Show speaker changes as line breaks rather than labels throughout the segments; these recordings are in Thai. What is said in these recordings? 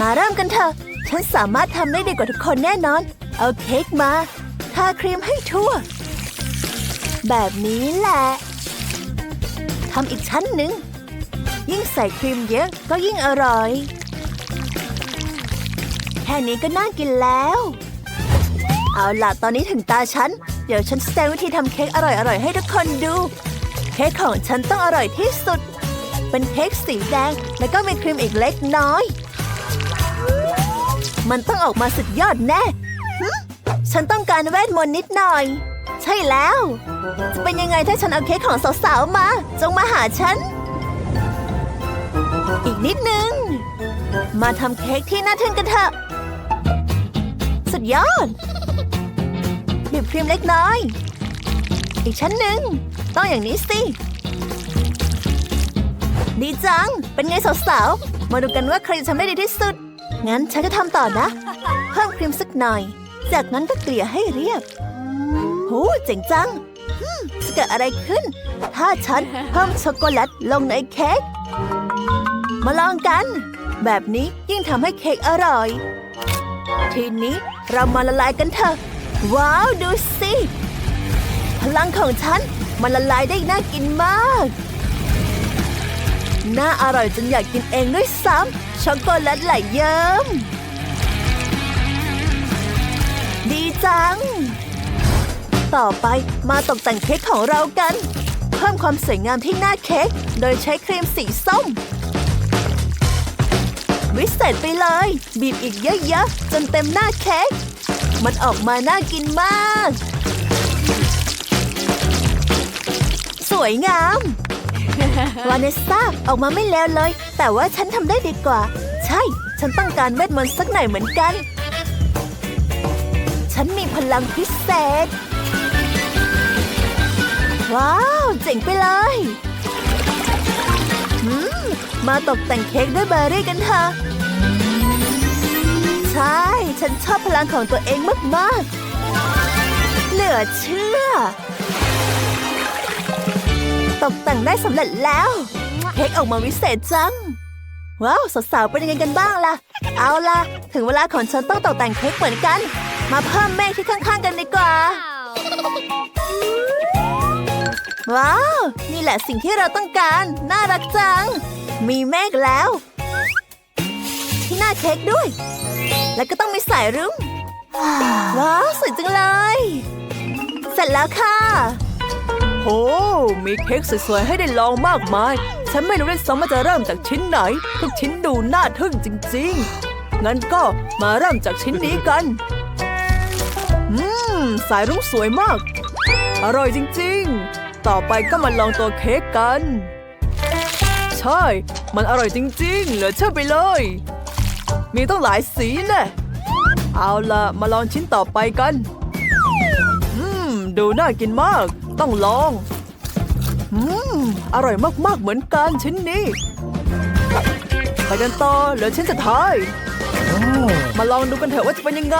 มาเริ่มกันเถอะ ฉันสามารถทำได้ดีกว่าทุกคนแน่นอน เอาเค้กมาทาครีมให้ทั่ว แบบนี้แหละทำอีกชั้นหนึ่ง ยิ่งใส่ครีมเยอะก็ยิ่งอร่อย แค่นี้ก็น่ากินแล้ว เอาล่ะตอนนี้ถึงตาฉัน เดี๋ยวฉันแสดงวิธีทำเค้กอร่อยๆให้ทุกคนดู เค้กของฉันต้องอร่อยที่สุด เป็นเค้กสีแดง แล้วก็มีครีมอีกเล็กน้อย มันต้องออกมาสุดยอดแน่ ฉันต้องการเวทมนต์นิดหน่อย ใช่แล้ว จะเป็นยังไงถ้าฉันเอาเค้กของสาวๆมา จงมาหาฉัน อีกนิดนึง มาทำเค้กที่น่าทึ่งกันเถอะ สุดยอดบีบครีมเล็กน้อย อีกชั้นหนึ่ง ต้องอย่างนี้สิ ดีจัง เป็นไงสาวๆ มาดูกันว่าใครจะทำได้ดีที่สุด งั้นฉันจะทำต่อนะ เพิ่มครีมสักหน่อย จากนั้นก็เกลี่ยให้เรียบโหเจ๋งจังจะเกิดอะไรขึ้น ถ้าฉันเพิ่มช็อกโกแลตลงในเค้ก มาลองกัน แบบนี้ยิ่งทำให้เค้กอร่อย ทีนี้เรามาละลายกันเถอะ ว้าว ดูสิ พลังของฉันมันละลายได้น่ากินมาก น่าอร่อยจนอยากกินเองด้วยซ้ำ ช็อกโกแลตไหลเยิ้ม ดีจัง ต่อไปมาตกแต่งเค้กของเรากัน เพิ่มความสวยงามที่หน้าเค้กโดยใช้ครีมสีส้ม วิเศษไปเลย บีบอีกเยอะๆ จนเต็มหน้าเค้ก มันออกมาน่ากินมาก สวยงาม วาเนสซาออกมาไม่แล้วเลย แต่ว่าฉันทำได้ดีกว่า ใช่ ฉันต้องการเวทมนต์สักหน่อยเหมือนกัน ฉันมีพลังพิเศษ ว้าว เจ๋งไปเลยมมาตกแต่งเค้กด้วยเบอร์รี่กันเถอะ ใช่ ฉันชอบพลังของตัวเองมาก ๆ เหลือเชื่อ ตกแต่งได้สำเร็จแล้วเค้กออกมาวิเศษจัง ว้าวสาวๆเป็นยังไงกันบ้างล่ะ เอาล่ะ ถึงเวลาของฉันต้องตกแต่งเค้กเหมือนกัน มาเพิ่มเมฆที่ข้างๆกันดีกว่า ว้าว นี่แหละสิ่งที่เราต้องการ น่ารักจัง มีเมฆแล้ว ที่หน้าเค้กด้วย แล้วก็ต้องมีสายรุ้งว้าวสวยจังเลย เสร็จแล้วค่ะ
โห มีเค้กสวยๆ ให้ได้ลองมากมาย ฉันไม่รู้ด้วยซ้ำว่าจะเริ่มจากชิ้นไหน ทุกชิ้นดูน่าทึ่งจริงๆ งั้นก็มาเริ่มจากชิ้นนี้กัน อืม สายรุ้งสวยมาก อร่อยจริงๆ ต่อไปก็มาลองตัวเค้กกัน ใช่ มันอร่อยจริงๆ เหลือเชื่อไปเลย มีต้องหลายสีแน่เอาละมาลองชิ้นต่อไปกัน อืม ดูน่ากินมาก ต้องลอง อืม อร่อยมาก ๆ เหมือนกันชิ้นนี้ ไปกันต่อเหลือชิ้นสุดท้าย มาลองดูกันเถอะว่าจะเป็นยังไง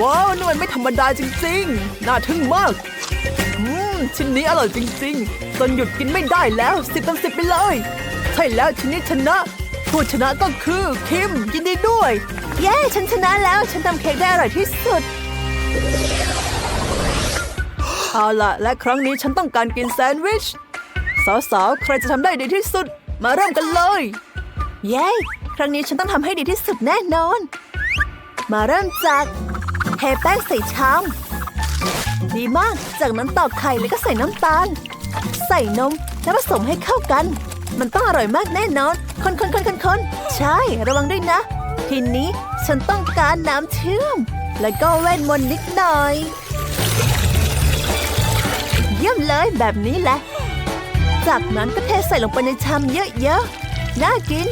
ว้าวนี่มันไม่ธรรมดาจริง ๆ น่าทึ่งมาก อืม ชิ้นนี้อร่อยจริง ๆ จนหยุดกินไม่ได้แล้วสิบเต็มสิบไปเลย ใช่แล้วชิ้นนี้ชนะผู้ชนะก็คือคิมยินดีด้วย
เย้ ฉันชนะแล้ว ฉันทำเค้กได้อร่อยที่สุด
เอาละและครั้งนี้ฉันต้องการกินแซนด์วิช สาวๆ ใครจะทำได้ดีที่สุด มาเริ่มกันเลย
เย้ ครั้งนี้ฉันต้องทำให้ดีที่สุดแน่นอน มาเริ่มจากเทแป้งใส่ชามดีมาก จากนั้นตอกไข่แล้วก็ใส่น้ำตาล ใส่นมแล้วผสมให้เข้ากัน มันต้องอร่อยมากแน่นอน คนคนคนคนคนใช่ ระวังด้วยนะ ทีนี้ฉันต้องการน้ำเชื่อม แล้วก็เวทมนต์นิดหน่อย เยี่ยมเลยแบบนี้แหละ จากนั้นก็เทใส่ลงไปในชามเยอะๆ น่ากิน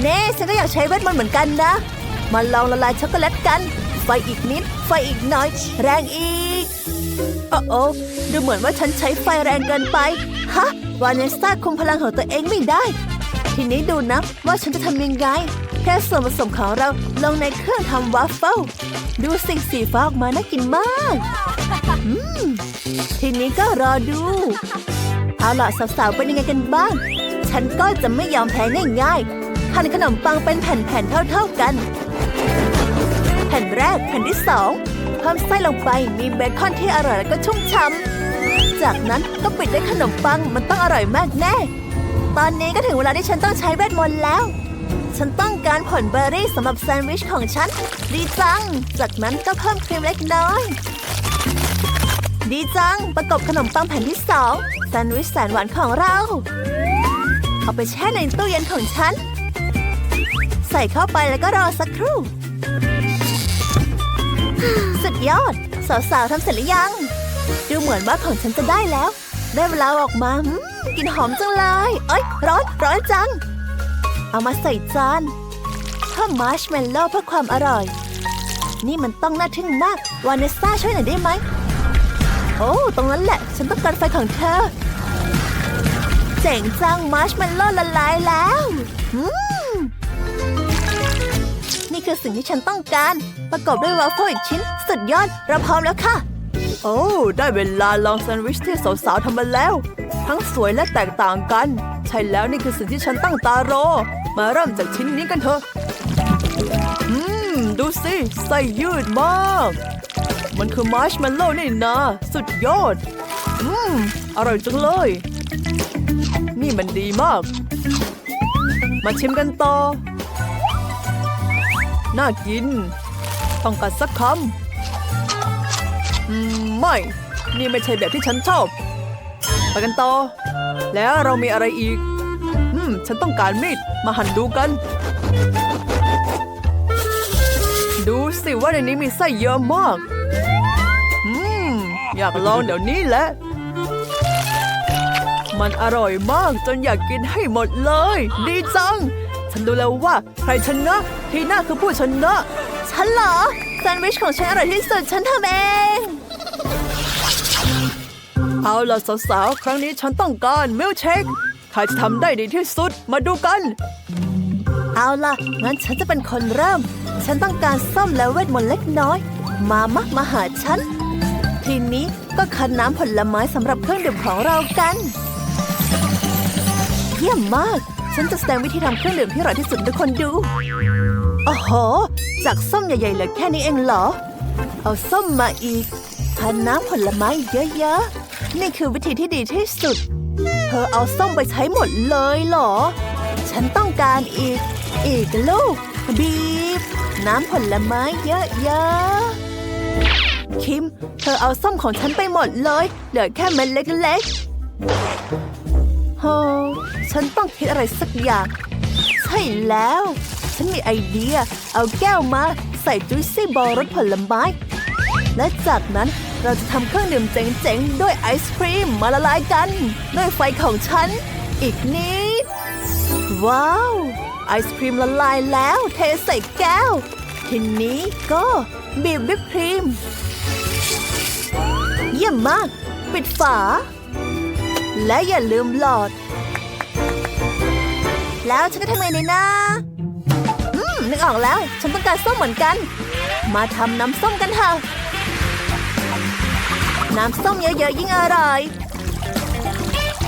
เน่ฉันก็อยากใช้เวทมนต์เหมือนกันนะ มาลองละลายช็อกโกแลตกัน ไฟอีกนิด ไฟอีกหน่อย แรงอีก โอ้โอ้ดูเหมือนว่าฉันใช้ไฟแรงเกินไป ฮะ วาเนสตาคุมพลังของตัวเองไม่ได้ ทีนี้ดูนะว่าฉันจะทำยังไง แค่ส่วนผสมของเราลงในเครื่องทำวาฟเฟิลดูสิ่งสีฟ้าออกมาน่ากินมากมทีนี้ก็รอดู เอาล่ะสาวๆเป็นยังไงกันบ้าง ฉันก็จะไม่ยอมแพ้ง่ายๆหั่นขนมปังเป็นแผ่นๆเท่าๆกัน แผ่นแรกแผ่นที่สองเพิ่มไส้ลงไปมีเบคอนที่อร่อยและก็ชุ่มฉ่ำจากนั้นก็ปิดด้วยขนมปังมันต้องอร่อยมากแน่ ตอนนี้ก็ถึงเวลาที่ฉันต้องใช้เวทมนต์แล้ว ฉันต้องการผลเบอร์รี่สำหรับแซนด์วิชของฉัน ดีจัง จากนั้นก็เพิ่มครีมเล็กน้อย ดีจัง ประกบขนมปังแผ่นที่สองแซนด์วิชแสนหวานของเรา เอาไปแช่ในตู้เย็นของฉัน ใส่เข้าไปแล้วก็รอสักครู่ สุดยอด สาวๆทำเสร็จหรือยัง ดูเหมือนว่าของฉันจะได้แล้ว ได้เวลาออกมาอืมกลินหอมจังเลย เอ้ย ร้อน ร้อนจัง เอามาใส่จานเพิ่มมาร์ชเมลโล่เพื่อความอร่อย นี่มันต้องน่าทึ่งมาก วานเนสซ่าช่วยหน่อยได้ไหม โอ้ ตรงนั้นแหละ ฉันต้องการไฟของเธอ เจ๋งจังมาร์ชเมลโล่ละลายแล้วนี่คือสิ่งที่ฉันต้องการ ประกอบด้วยวาฟเฟิลอีกชิ้น สุดยอด เราพร้อมแล้วค่ะ
โอ้ ได้เวลาลองแซนด์วิชที่สาวๆทำมาแล้ว ทั้งสวยและแตกต่างกัน ใช่แล้วนี่คือสิ่งที่ฉันตั้งตารอ มาเริ่มจากชิ้นนี้กันเถอะ อืม ดูสิไส้ยืดมาก มันคือมาร์ชเมลโล่นี่นะ สุดยอด อืม อร่อยจังเลย นี่มันดีมาก มาชิมกันต่อ น่ากิน ต้องกัดสักคำอืม ไม่ นี่ไม่ใช่แบบที่ฉันชอบ ไปกันต่อ แล้วเรามีอะไรอีก อืม ฉันต้องการมีด มาหั่นดูกัน ดูสิว่าในนี้มีไส้เยอะมาก อืม อยากลองเดี๋ยวนี้แหละ มันอร่อยมากจนอยากกินให้หมดเลย ดีจัง ฉันดูแล้วว่าใครชนะ ทีน่าคือผู้ชนะ
ฉันเหรอแซนด์วิชของฉันอร่อยที่สุดฉันทำเอง
เอาล่ะสาวๆ ครั้งนี้ฉันต้องการมิลเชคใครจะทำได้ดีที่สุดมาดูกัน
เอาล่ะ งั้นฉันจะเป็นคนเริ่ม ฉันต้องการส้มและเวทมนต์เล็กน้อย มามะมาหาฉัน ทีนี้ก็คั้นน้ำผลไม้สำหรับเครื่องดื่มของเรากัน เยี่ยมมาก ฉันจะแสดงวิธีทำเครื่องดื่มที่อร่อยที่สุดให้ทุกคนดูโอ้โห จากส้มใหญ่ๆเหลือแค่นี้เองเหรอ เอาส้มมาอีกคันน้ำผลไม้เยอะๆ นี่คือวิธีที่ดีที่สุด เธอเอาส้มไปใช้หมดเลยเหรอ ฉันต้องการอีก อีกลูก บีบ น้ำผลไม้เยอะๆ คิม เธอเอาส้มของฉันไปหมดเลย เหลือแค่เม็ดเล็กๆโฮฉันต้องคิดอะไรสักอย่าง ใช่แล้ว ฉันมีไอเดีย เอาแก้วมา ใส่จุยซี่บอลรสผลไม้ และจากนั้น เราจะทำเครื่องดื่มเจ๋งๆ ด้วยไอศครีมมาละลายกัน ด้วยไฟของฉัน อีกนิด ว้าว ไอศครีมละลายแล้วเทใส่แก้ว ทีนี้ก็บีบวิปครีม เยี่ยมมาก ปิดฝา และอย่าลืมหลอด แล้วฉันจะทำไงดีนะอืมนึกออกแล้ว ฉันต้องการส้มเหมือนกัน มาทำน้ำส้มกันเถอะ น้ำส้มเยอะๆยิ่งอร่อย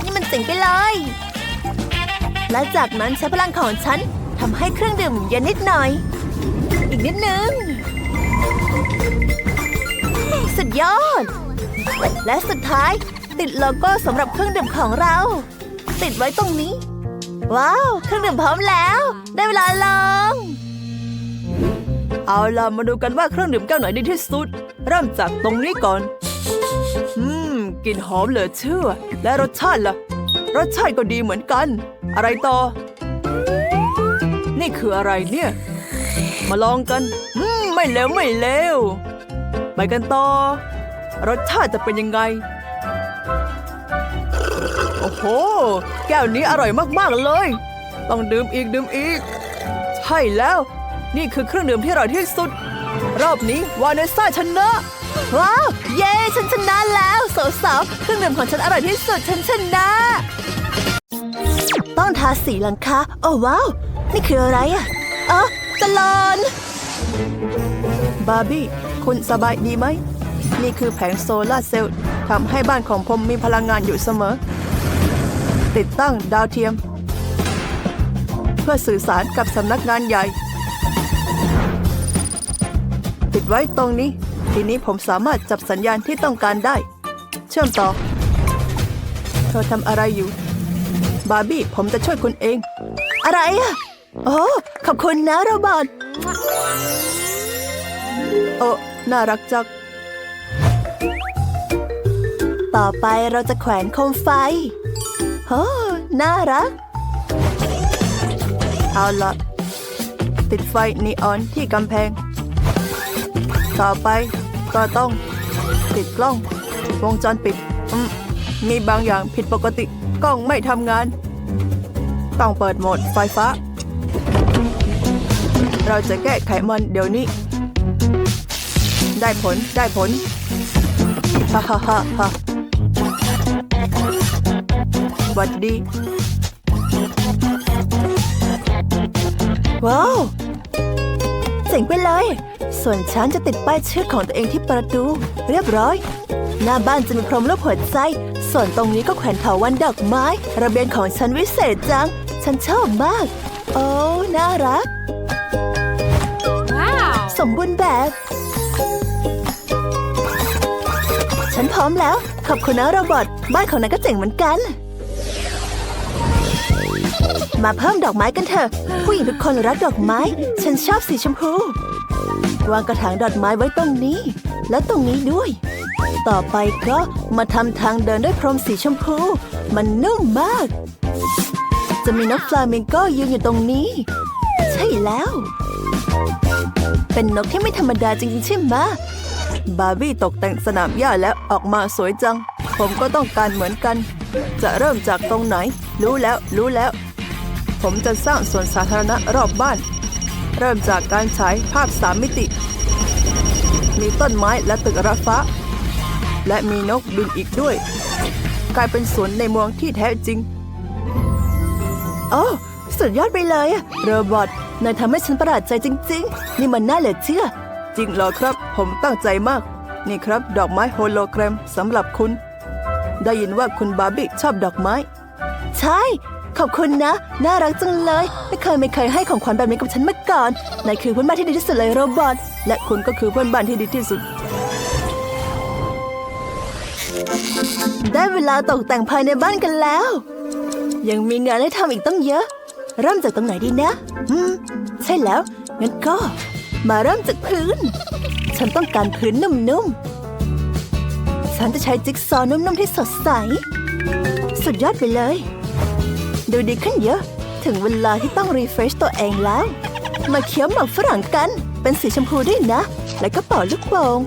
นี่มันเจ๋งไปเลย และจากนั้นใช้พลังของฉันทำให้เครื่องดื่มเย็นนิดหน่อย อีกนิดนึง สุดยอด และสุดท้ายติดโลโก้สำหรับเครื่องดื่มของเรา ติดไว้ตรงนี้ ว้าว เครื่องดื่มพร้อมแล้ว ได้เวลาลอง
เอาล่ะมาดูกันว่าเครื่องดื่มแก้วไหนดีที่สุด เริ่มจากตรงนี้ก่อน อืมกลิ่นหอมเหลือเชื่อ และรสชาติล่ะ รสชาติก็ดีเหมือนกัน อะไรต่อ นี่คืออะไรเนี่ย มาลองกันอืมไม่เลวไม่เลวไปกันต่อ รสชาติจะเป็นยังไง โอ้โห แก้วนี้อร่อยมากๆเลย ต้องดื่มอีกดื่มอีก ใช่แล้ว นี่คือเครื่องดื่มที่อร่อยที่สุด รอบนี้วาเนสซาชนะ
ว้าวเย้ฉันชนะแล้วสาวๆเครื่องดื่มของฉันอร่อยที่สุดฉันชนะ ต้องทาสีหลังคาโอ้ว้าว นี่คืออะไรอะเออตลอน
บาร์บี้คุณสบายดีไหม นี่คือแผงโซลาร์เซลล์ทำให้บ้านของผมมีพลังงานอยู่เสมอ ติดตั้งดาวเทียมคพื่อสื่อสารกับสำนักงานใหญ่ ติดไว้ตรงนี้ ทีนี้ผมสามารถจับสัญญาณที่ต้องการได้ เชื่อมต่อ เธอทำอะไรอยู่ บาร์บี้ผมจะช่วยคุณเอง
อะไรอะโอ้ขอบคุณนะโรบอท
โอ้น่ารักจัง
ต่อไปเราจะแขวนโคมไฟโอ้น่ารัก
เอาละติดไฟนีออนที่กำแพง ต่อไป ก็ต้องติดกล้อง วงจรปิดมมีบางอย่างผิดปกติกล้องไม่ทำงาน ต้องเปิดโหมดไฟฟ้า เราจะแก้ไขมันเดี๋ยวนี้ ได้ผลได้ผลฮ่าฮ่าฮ่าฮ่าหวัดดี
ว้าวเจ๋งไปเลย ส่วนฉันจะติดป้ายชื่อของตัวเองที่ประตู เรียบร้อย หน้าบ้านจะมีพรมรูปหัวใจ ส่วนตรงนี้ก็แขวนเถาวันดอกไม้ ระเบียงของฉันวิเศษจัง ฉันชอบมาก โอ้น่ารัก
Wow.
สมบูรณ์แบบ ฉันพร้อมแล้ว ขอบคุณนะโรบอทบ้านของนายก็เจ๋งเหมือนกัน มาเพิ่มดอกไม้กันเถอะ ผู้หญิงทุกคนรักดอกไม้ ฉันชอบสีชมพู วางกระถางดอกไม้ไว้ตรงนี้ และตรงนี้ด้วย ต่อไปก็มาทำทางเดินด้วยพรมสีชมพู มันนุ่มมาก จะมีนกฟลามิงโก้ยืนอยู่ตรงนี้ ใช่แล้ว เป็นนกที่ไม่ธรรมดาจริงๆใช่ไหม
บาร์บี้ตกแต่งสนามหญ้าแล้วออกมาสวยจัง ผมก็ต้องการเหมือนกัน จะเริ่มจากตรงไหน รู้แล้วรู้แล้ว ผมจะสร้างสวนสาธารณะรอบบ้าน เริ่มจากการฉายภาพสามมิติ มีต้นไม้และตึกระฟ้า และมีนกบินอีกด้วย กลายเป็นสวนในเมืองที่แท้จริง
โอ้สุดยอดไปเลยอะโรบอทนายทำให้ฉันประหลาดใจจริง ๆ นี่มันน่าเหลือเชื่อ
จริงเหรอครับ ผมตั้งใจมาก นี่ครับดอกไม้โฮโลแกรมสำหรับคุณ ได้ยินว่าคุณบาร์บี้ชอบดอกไม้
ใช่ ขอบคุณนะ น่ารักจังเลย ไม่เคยไม่เคยให้ของขวัญแบบนี้กับฉันมาก่อนนายคือเพื่อนบ้านที่ดีที่สุดเลยโรบอท
และคุณก็คือเพื่อนบ้านที่ดีที่สุด
ได้เวลาตกแต่งภายในบ้านกันแล้ว ยังมีงานให้ทำอีกต้องเยอะ เริ่มจากตรงไหนดีนะอืมใช่แล้ว งั้นก็ มาเริ่มจากพื้น ฉันต้องการพื้นนุ่มๆฉันจะใช้จิ๊กซอว์นุ่มๆที่สดใส สุดยอดไปเลย ดูดีขึ้นเยอะ ถึงเวลาที่ต้องรีเฟรชตัวเองแล้ว มาเคี้ยวหมากฝรั่งกัน เป็นสีชมพูด้วยนะ แล้วก็เป่าลูกโป่ง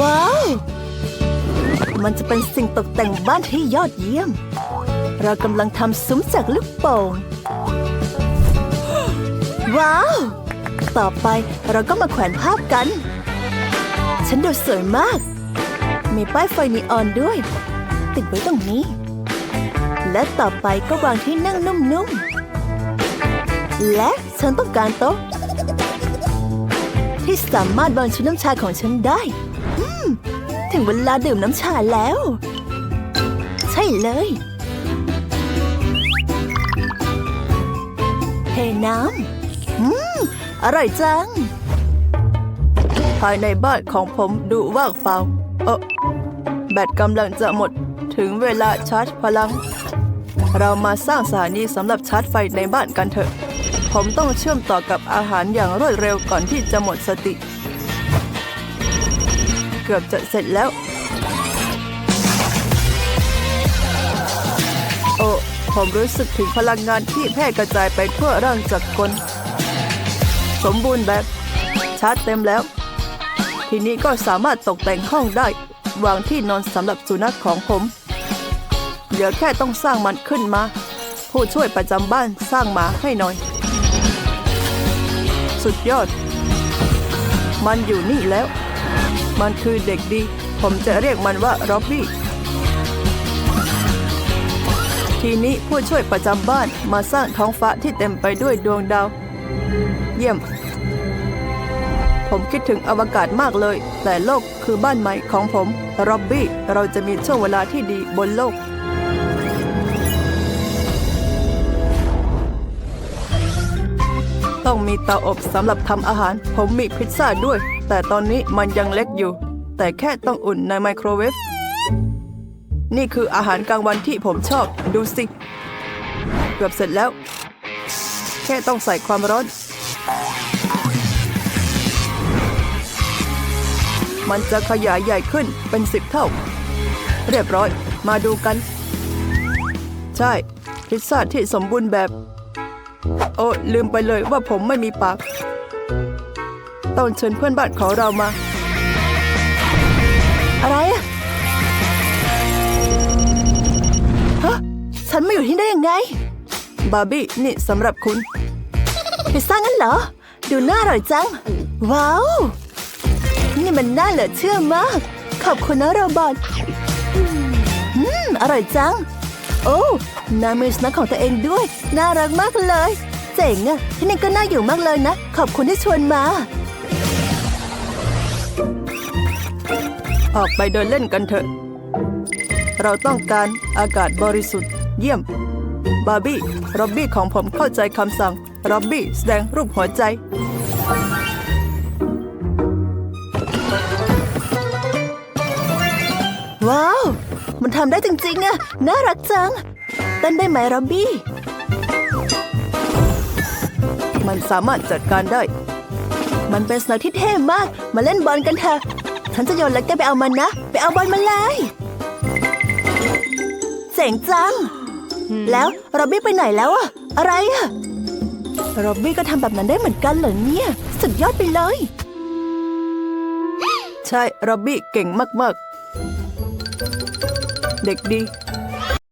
ว้าว มันจะเป็นสิ่งตกแต่งบ้านที่ยอดเยี่ยม เรากำลังทำซุ้มจากลูกโป่ง ว้าว ต่อไปเราก็มาแขวนภาพกัน ฉันดูสวยมาก มีป้ายไฟนีออนด้วย ติดไว้ตรงนี้ และต่อไปก็วางที่นั่งนุ่มๆ และฉันต้องการโต๊ะ ที่สามารถวางชุดน้ำชาของฉันได้ ถึงเวลาดื่มน้ำชาแล้ว ใช่เลย เทน้ำ อืม อร่อยจัง
ภายในบ้านของผมดูว่างเปล่าเออแบตกำลังจะหมด ถึงเวลาชาร์จพลัง เรามาสร้างสถานีสำหรับชาร์จไฟในบ้านกันเถอะ ผมต้องเชื่อมต่อกับอาหารอย่างรวดเร็วก่อนที่จะหมดสติ เกือบจะเสร็จแล้ว โอ้ผมรู้สึกถึงพลังงานที่แพร่กระจายไปทั่วร่างจักรกลสมบูรณ์แบบ ชาร์จเต็มแล้ว ทีนี้ก็สามารถตกแต่งห้องได้ วางที่นอนสำหรับสุนัขของผม ลือแค่ต้องสร้างมันขึ้นมา ผู้ช่วยประจำบ้านสร้างมาให้หน่อย สุดยอด มันอยู่นี่แล้ว มันคือเด็กดี ผมจะเรียกมันว่าร็อบบี้ทีนี้ผู้ช่วยประจำบ้านมาสร้างท้องฟ้าที่เต็มไปด้วยดวงดาว เยี่ยม ผมคิดถึงอวกาศมากเลย แต่โลกคือบ้านใหม่ของผมร็อบบี้เราจะมีช่วงเวลาที่ดีบนโลก ต้องมีเตาอบสำหรับทำอาหาร ผมมีพิซซ่าด้วย แต่ตอนนี้มันยังเล็กอยู่ แต่แค่ต้องอุ่นในไมโครเวฟ นี่คืออาหารกลางวันที่ผมชอบ ดูสิ เกือบเสร็จแล้ว แค่ต้องใส่ความร้อน มันจะขยายใหญ่ขึ้นเป็นสิบเท่า เรียบร้อย มาดูกัน ใช่ พิซซ่าที่สมบูรณ์แบบ โอ้ลืมไปเลยว่าผมไม่มีปากต้องเชิญเพื่อนบ้านของเรามา
อะไรอะฮะฉันมาอยู่ที่นี่ได้ยังไง
บาร์บี้นี่สำหรับคุณ
พิซซ่างั้นเหรอ ดูน่าอร่อยจัง ว้าว นี่มันน่าเหลือเชื่อมาก ขอบคุณนะโรบอทอืม อร่อยจัง โอ้นามือสแน็คของตัวเองด้วย น่ารักมากเลย เจ๋งอะที่นี่ก็น่าอยู่มากเลยนะ ขอบคุณที่ชวนมา
ออกไปเดินเล่นกันเถอะ เราต้องการอากาศบริสุทธิ์ เยี่ยม บาร์บี้ร็อบบี้ของผมเข้าใจคำสั่งร็อบบี้แสดงรูปหัวใจ
ว้าว มันทำได้จริงๆอะน่ารักจังเต้นได้ไหมร็อบบี้
มันสามารถจัดการได้
มันเป็นสนามที่เท่มาก มาเล่นบอลกันเถอะ ฉันจะโยนแล้วแกไปเอามันนะ ไปเอาบอลมาเลยเจ๋งจัง แล้วร็อบบี้ไปไหนแล้วอะอะไรอะร็อบบี้ก็ทำแบบนั้นได้เหมือนกันเหรอเนี่ย สุดยอดไปเลย
ใช่ร็อบบี้เก่งมากๆ เด็กดี